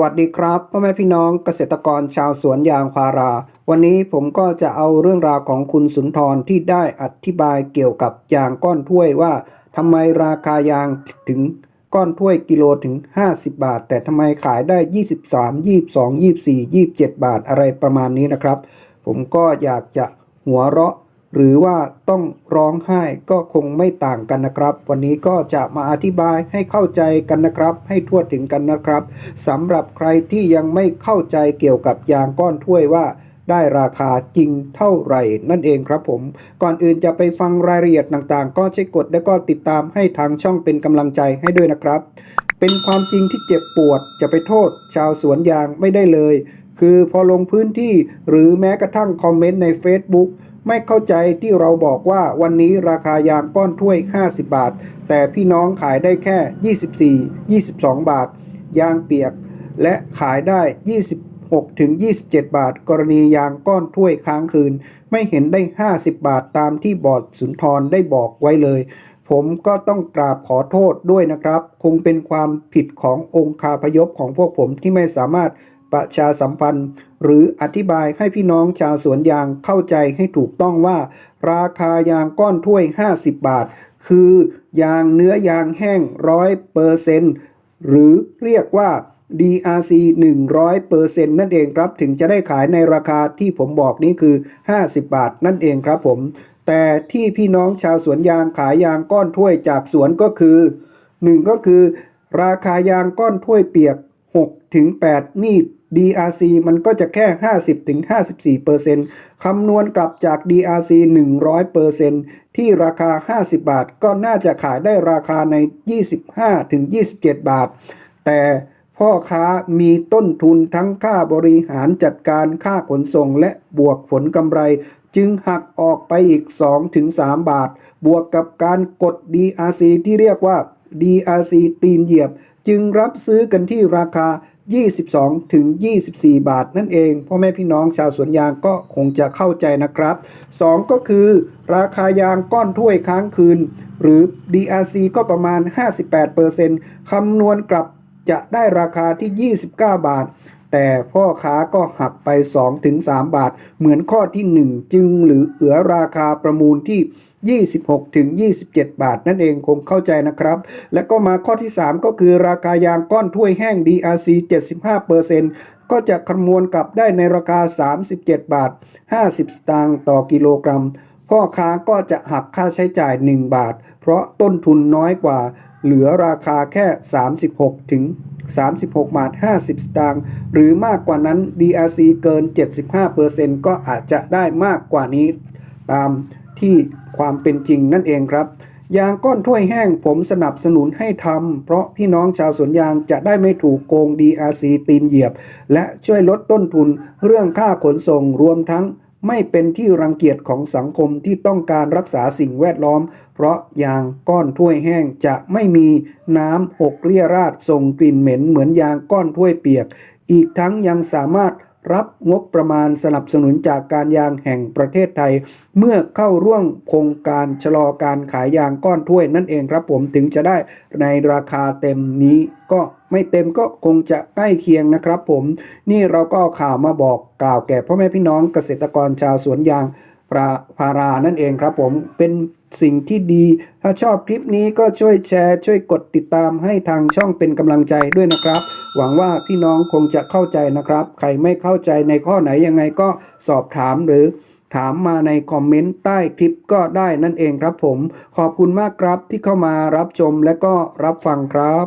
วัสดีครับพ่อแม่พี่น้องเกษตรกรชาวสวนยางพารา วันนี้ผมก็จะเอาเรื่องราวของคุณสุนทรที่ได้อธิบายเกี่ยวกับยางก้อนถ้วยว่าทำไมราคายางถึงก้อนถ้วยกิโลถึง 50 บาท แต่ทำไมขายได้ 23 22 24 27 บาทอะไรประมาณนี้นะครับ ผมก็อยากจะหัวเราะ หรือว่าต้องร้องไห้ก็คงไม่ต่างกันนะครับ วันนี้ก็จะมาอธิบายให้เข้าใจกันนะครับ ให้ทั่วถึงกันนะครับสำหรับใครที่ยังไม่เข้าใจเกี่ยวกับยางก้อนถ้วยว่าได้ราคาจริงเท่าไหร่นั่นเองครับผม ก่อนอื่นจะไปฟังรายละเอียดต่างๆ ก็ช่วยกดและก็ติดตามให้ทางช่องเป็นกำลังใจให้ด้วยนะครับ เป็นความจริงที่เจ็บปวดจะไปโทษ ชาวสวนยางไม่ได้เลย คือพอลงพื้นที่หรือแม้กระทั่งคอมเมนต์ใน Facebook ไม่เข้าใจที่เราบอกว่าวันนี้ราคายางก้อนถ้วย 50 บาท แต่พี่น้องขายได้แค่ 24 22 บาท ยางเปียก และขายได้ 26ถึง27 บาท กรณียางก้อนถ้วยค้างคืน ไม่เห็นได้ 50 บาทตามที่บอร์ดสุนทรได้บอกไว้เลย ผมก็ต้องกราบขอโทษด้วยนะครับ คงเป็นความผิดขององค์คาพยพของพวกผมที่ไม่สามารถ ประชาสัมพันธ์ หรืออธิบายให้พี่น้องชาวสวนยางเข้าใจให้ถูกต้องว่า ราคายางก้อนถ้วย 50 บาท คือยางเนื้อยางแห้งร้อยเปอร์เซนต์หรือเรียกว่า DRC 100%นั่นเองครับ ถึงจะได้ขายในราคาที่ผมบอกนี้คือ 50 บาทนั่นเองครับผม แต่ที่พี่น้องชาวสวนยางขายยางก้อนถ้วยจากสวนก็คือ 1 ก็คือ ราคายางก้อนถ้วยเปียก6ถึง8นี่ DRC มันก็จะแค่ 50ถึง54เปอร์เซ็นต์คำนวณกลับจาก DRC 100เปอร์เซ็นต์ที่ราคา 50 บาท ก็น่าจะขายได้ราคาใน 25ถึง27 บาท แต่พ่อค้ามีต้นทุนทั้งค่าบริหารจัดการค่าขนส่งและบวกผลกำไร จึงหักออกไปอีก 2-3 บาท บวกกับการกด DRC ที่เรียกว่า DRC ตีนเหยียบ จึงรับซื้อกันที่ราคา 22 ถึง 24 บาทนั่นเอง พ่อแม่พี่น้องชาวสวนยางก็คงจะเข้าใจนะครับ 2 ก็คือ ราคายางก้อนถ้วยค้างคืน หรือ DRC ก็ประมาณ 58%คำนวณกลับจะได้ราคาที่ 29 บาทแต่พ่อค้าก็หักไป 2-3 บาท เหมือนข้อที่ 1 จึงหรือเหลือราคาประมูลที่ 26ถึง27 บาท นั่นเองคงเข้าใจนะครับ และก็มาข้อที่ 3 ก็คือราคายางก้อนถ้วยแห้ง DRC 75%ก็จะคำนวณกลับได้ในราคา 37 บาท 50 สตางค์ต่อกิโลกรัม พ่อค้าก็จะหักค่าใช้จ่าย 1 บาท เพราะต้นทุนน้อยกว่า เหลือราคาแค่ 36 ถึง 36 บาท 50 สตางค์หรือมากกว่านั้น DRC เกิน 75%ก็อาจจะได้มากกว่านี้ ตามที่ความเป็นจริงนั่นเองครับยางก้อนถ้วยแห้งผมสนับสนุนให้ทำเพราะพี่น้องชาวสวนยางจะได้ไม่ถูกโกง DRC ตีนเหยียบ และช่วยลดต้นทุนเรื่องค่าขนส่งรวมทั้ง ไม่เป็นที่รังเกียจของสังคมที่ต้องการรักษาสิ่งแวดล้อม เพราะยางก้อนถ้วยแห้งจะไม่มีน้ำหกเรียราดส่งกลิ่นเหม็นเหมือนยางก้อนถ้วยเปียก อีกทั้งยังสามารถ รับงบประมาณสนับสนุนจากการยางแห่งประเทศไทย เมื่อเข้าร่วมโครงการชะลอการขายยางก้อนถ้วยนั่นเองครับผมถึงจะได้ในราคาเต็มนี้ก็ไม่เต็มก็คงจะใกล้เคียงนะครับผมนี่เราก็ข่าวมาบอกกล่าวแก่พ่อแม่พี่น้องเกษตรกรชาวสวนยางปราพารานั่นเองครับผมเป็นสิ่งที่ดี ถ้าชอบคลิปนี้ก็ช่วยแชร์ ช่วยกดติดตามให้ทางช่องเป็นกำลังใจด้วยนะครับ หวังว่าพี่น้องคงจะเข้าใจนะครับ ใครไม่เข้าใจในข้อไหนยังไงก็สอบถามหรือถามมาในคอมเมนต์ใต้คลิปก็ได้นั่นเองครับผม ขอบคุณมากครับที่เข้ามารับชมและก็รับฟังครับ